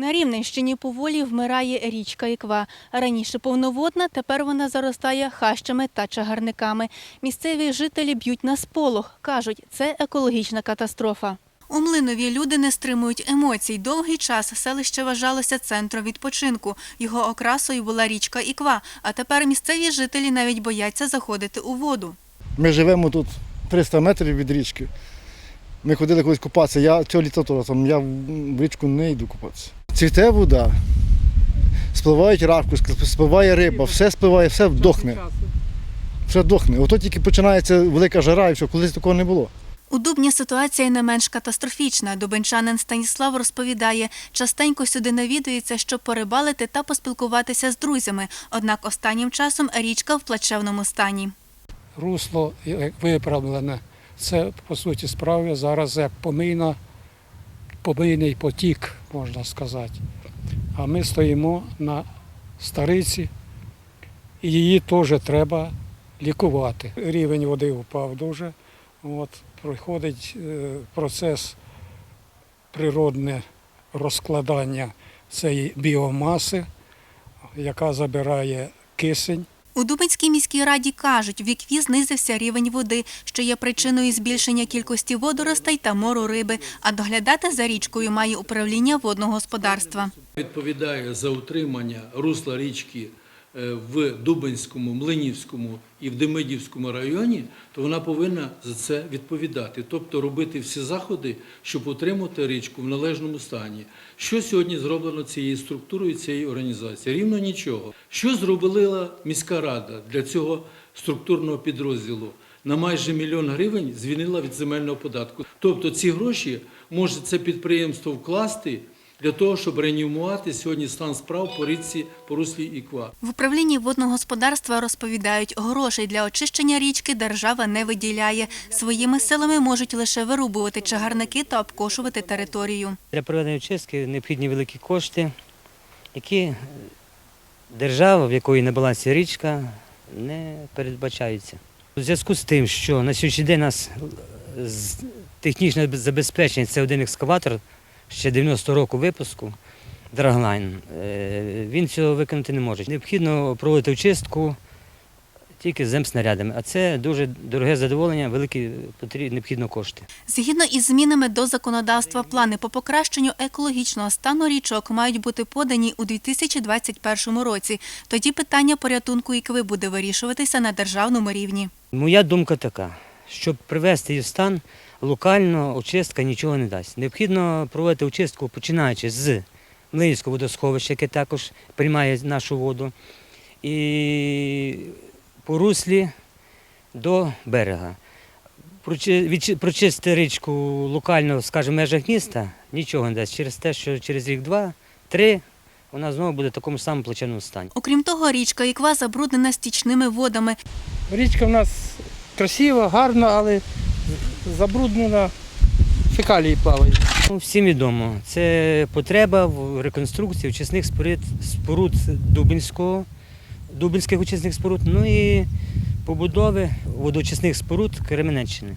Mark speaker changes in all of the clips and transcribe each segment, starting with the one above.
Speaker 1: На Рівненщині поволі вмирає річка Іква. Раніше повноводна, тепер вона заростає хащами та чагарниками. Місцеві жителі б'ють на сполох. Кажуть, це екологічна катастрофа. У Млинові люди не стримують емоцій. Довгий час селище вважалося центром відпочинку. Його окрасою була річка Іква, а тепер місцеві жителі навіть бояться заходити у воду.
Speaker 2: Ми живемо тут 300 метрів від річки. Ми ходили колись купатися. Я цього літа я в річку не йду купатися. Цвіте вода, спливають ракушки, спливає риба, все спливає, все вдохне. Все вдохне. Ото тільки починається велика жара і все, колись такого не було.
Speaker 1: У Дубні ситуація не менш катастрофічна. Дубенчанин Станіслав розповідає, частенько сюди навідується, щоб порибалити та поспілкуватися з друзями. Однак останнім часом річка в плачевному стані.
Speaker 3: русло виправлене. Це по суті справи зараз як помийна, помийний потік, можна сказати. А ми стоїмо на стариці, і її теж треба лікувати. Рівень води впав дуже. От, проходить е, процес природне розкладання цієї біомаси, яка забирає кисень.
Speaker 1: У Дубинській міській раді кажуть, в Ікві знизився рівень води, що є причиною збільшення кількості водоростей та мору риби. А доглядати за річкою має управління водного господарства.
Speaker 4: відповідає за утримання русла річки в Дубинському, Млинівському і в Демидівському районі, то вона повинна за це відповідати, тобто робити всі заходи, щоб утримати річку в належному стані. Що сьогодні зроблено цією структурою, цією організацією? Рівно нічого. Що зробила міська рада для цього структурного підрозділу? На майже мільйон гривень звільнила від земельного податку. Тобто ці гроші може це підприємство вкласти для того, щоб реанімувати сьогодні стан справ по річці по руслі Іква.
Speaker 1: В управлінні водного господарства розповідають, грошей для очищення річки держава не виділяє. Своїми силами можуть лише вирубувати чагарники та обкошувати територію.
Speaker 5: Для проведення очистки необхідні великі кошти, які держава, в якої на балансі річка, не передбачаються. У зв'язку з тим, що на сьогоднішній день у нас технічне забезпечення це один екскаватор ще 90 року випуску, Драглайн, е, він цього виконати не може. Необхідно проводити очистку тільки з земснарядами, а це дуже дороге задоволення, великі потрібні необхідно кошти.
Speaker 1: Згідно із змінами до законодавства, плани по покращенню екологічного стану річок мають бути подані у 2021 році. Тоді питання порятунку ікви буде вирішуватися на державному рівні.
Speaker 5: Моя думка така, щоб привести її в стан, локально очистка нічого не дасть. Необхідно проводити очистку, починаючи з Млинівського водосховища, яке також приймає нашу воду, і по руслі до берега. Прочи- Прочистити річку локально, скажімо, в межах міста нічого не дасть через те, що через рік-два, три вона знову буде в такому самому плачевному стані.
Speaker 1: Окрім того, річка Іква забруднена стічними водами.
Speaker 6: Річка в нас красива, гарна, але забруднена, фекалії плавають.
Speaker 5: Ну, всім відомо, це потреба в реконструкції очисних споруд, споруд Дубинського, Дубинських очисних споруд, ну і побудови водоочисних споруд Кременеччини.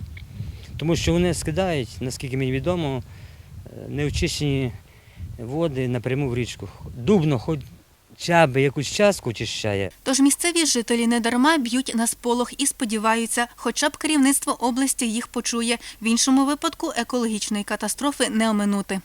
Speaker 5: Тому що вони скидають, наскільки мені відомо, е, неочищені води напряму в річку. Дубно хоча б якусь частку очищає,
Speaker 1: Тож місцеві жителі недарма б'ють на сполох і сподіваються, хоча б керівництво області їх почує. В іншому випадку екологічної катастрофи не оминути.